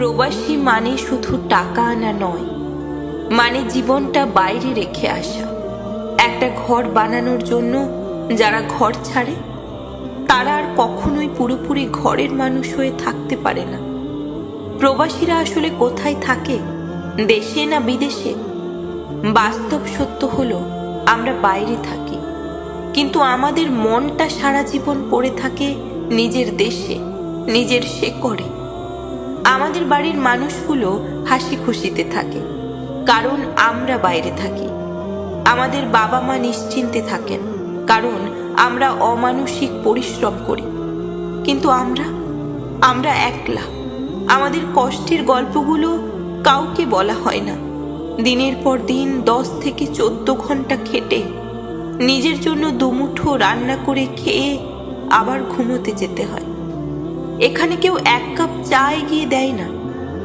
প্রবাসী মানে শুধু টাকা আনা নয় মানে জীবনটা বাইরে রেখে আসা। একটা ঘর বানানোর জন্য যারা ঘর ছাড়ে, তারা আর কখনোই পুরোপুরি ঘরের মানুষ হয়ে থাকতে পারে না। প্রবাসীরা আসলে কোথায় থাকে, দেশে না বিদেশে? বাস্তব সত্য হলো, আমরা বাইরে থাকি। কিন্তু আমাদের মনটা সারা জীবন পড়ে থাকে নিজের দেশে, নিজের শেকড়ে। আমাদের বাড়ির মানুষগুলো হাসি খুশিতে থাকে, কারণ আমরা বাইরে থাকি। আমাদের বাবা মা নিশ্চিন্তে থাকেন, কারণ আমরা অমানসিক পরিশ্রম করি। কিন্তু আমরা? আমরা একলা। আমাদের কষ্টের গল্পগুলো কাউকে বলা হয় না। দিনের পর দিন দশ থেকে চোদ্দ ঘণ্টা খেটে, নিজের জন্য দুমুঠো রান্না করে খেয়ে আবার ঘুমোতে যেতে হয়। এখানে কেউ এক কাপ চা এগিয়ে দেয় না।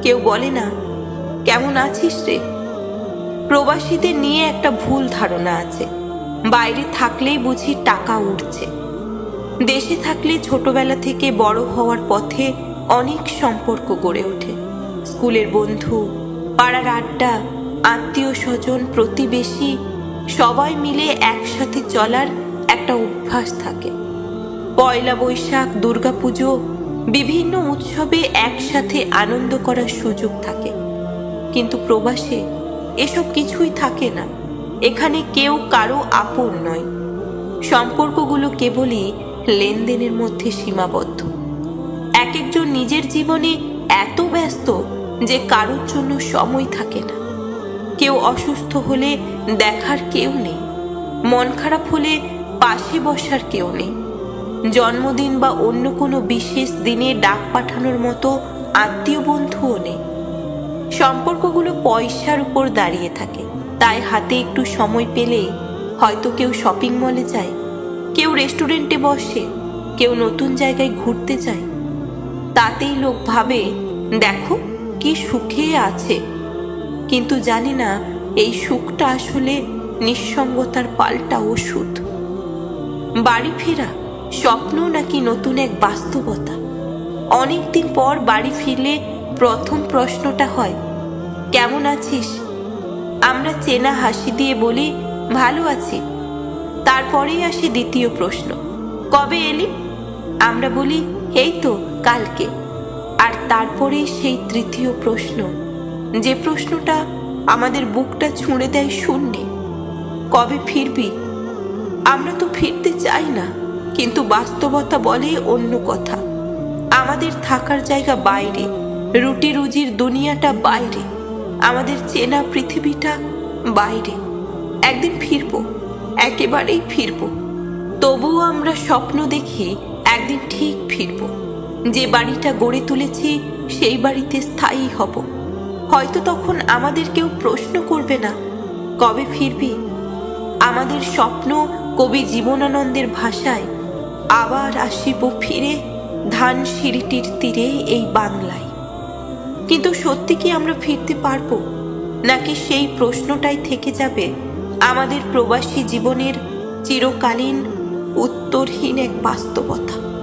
কেউ বলে, না, কেমন আছিস রে? প্রবাসীদের নিয়ে একটা ভুল ধারণা আছে। বাইরে থাকলেই বুঝি টাকা উঠছে। দেশে থাকলে ছোটবেলা থেকে বড় হওয়ার পথে অনেক সম্পর্ক গড়ে ওঠে। স্কুলের বন্ধু, পাড়ার আড্ডা, আত্মীয় স্বজন, প্রতিবেশী, সবাই মিলে একসাথে চলার একটা অভ্যাস থাকে। পয়লা বৈশাখ, দুর্গাপুজো বিভিন্ন উৎসবে একসাথে আনন্দ করার সুযোগ থাকে। কিন্তু প্রবাসে এসব কিছুই থাকে না। এখানে কেউ কারও আপন নয়। সম্পর্কগুলো কেবলই লেনদেনের মধ্যে সীমাবদ্ধ। এক একজন নিজের জীবনে এত ব্যস্ত যে কারোর জন্য সময় থাকে না। কেউ অসুস্থ হলে দেখার কেউ নেই। মন খারাপ হলে পাশে বসার কেউ নেই। জন্মদিন বা অন্য কোনো বিশেষ দিনে ডাক পাঠানোর মতো আত্মীয় বন্ধুও নেই। সম্পর্কগুলো পয়সার উপর দাঁড়িয়ে থাকে। তাই হাতে একটু সময় পেলে হয়তো কেউ শপিং মলে যায়, কেউ রেস্টুরেন্টে বসে, কেউ নতুন জায়গায় ঘুরতে যায়। তাতেই লোক ভাবে, দেখো, কি সুখে আছে। কিন্তু জানি না, এই সুখটা আসলে নিঃসঙ্গতার পাল্টা ওষুধ। বাড়ি ফেরা স্বপ্ন নাকি নতুন এক বাস্তবতা? অনেকদিন পর বাড়ি ফিরলে প্রথম প্রশ্নটা হয়, কেমন আছিস? আমরা চেনা হাসি দিয়ে বলি, ভালো আছি। তারপরেই আসে দ্বিতীয় প্রশ্ন, কবে এলি? আমরা বলি, এই তো কালকে। আর তারপরেই সেই তৃতীয় প্রশ্ন, যে প্রশ্নটা আমাদের বুকটা ছুঁড়ে দেয় শূন্যে, কবে ফিরবি? আমরা তো ফিরতে চাই না। কিন্তু বাস্তবতা বলে অন্য কথা। আমাদের থাকার জায়গা বাইরে, রুটি রুজির দুনিয়াটা বাইরে। আমাদের চেনা পৃথিবীটা বাইরে। একদিন ফিরবো, একেবারেই ফিরবো। তবুও আমরা স্বপ্ন দেখি একদিন ঠিক ফিরবো। যে বাড়িটা গড়ে তুলেছি, সেই বাড়িতে স্থায়ী হব। হয়তো তখন আমাদের কেউ প্রশ্ন করবে না, কবে ফিরবি? আমাদের স্বপ্ন কবি জীবনানন্দের ভাষায় আবার আসিব ফিরে ধান সিঁড়িটির তীরে এই বাংলায়। কিন্তু সত্যি কি আমরা ফিরতে পারব? নাকি সেই প্রশ্নটাই থেকে যাবে আমাদের প্রবাসী জীবনের চিরকালীন উত্তরহীন এক বাস্তবতা?